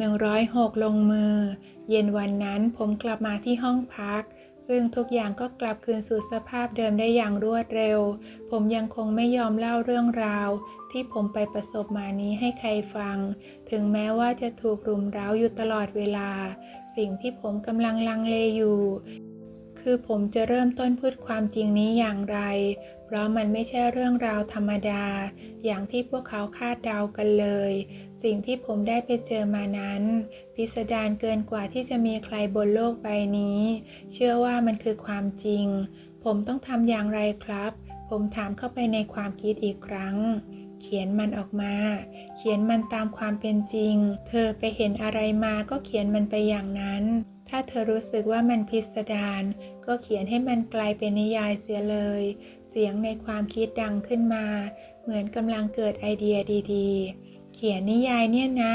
106 ลงมือ เย็นวันนั้นผมกลับมาที่ห้องพัก ซึ่งทุกอย่างก็กลับคืนสู่สภาพเดิมได้อย่างรวดเร็ว ผมยังคงไม่ยอมเล่าเรื่องราว ที่ผมไปประสบมานี้ให้ใครฟัง ถึงแม้ว่าจะถูกรุมเร้าอยู่ตลอดเวลา สิ่งที่ผมกำลังลังเลอยู่ คือผมจะเริ่มต้นพูดความจริงนี้อย่างไร พราะมันไม่ใช่เรื่องราวธรรมดา อย่างที่พวกเขาคาดเดากันเลย สิ่งที่ผมได้ไปเจอมานั้น พิสดารเกินกว่าที่จะมีใครบนโลกใบนี้ เชื่อว่ามันคือความจริง ผมต้องทำอย่างไรครับ ผมถามเข้าไปในความคิดอีกครั้ง เขียนมันออกมา เขียนมันตามความเป็นจริง เธอไปเห็นอะไรมาก็เขียนมันไปอย่างนั้น ถ้าเธอรู้สึกว่ามันพิสดารก็เขียนให้มันกลายเป็นนิยายเสียเลย เสียงในความคิดดังขึ้นมา เหมือนกำลังเกิดไอเดียดีๆ เขียนนิยายเนี่ยนะ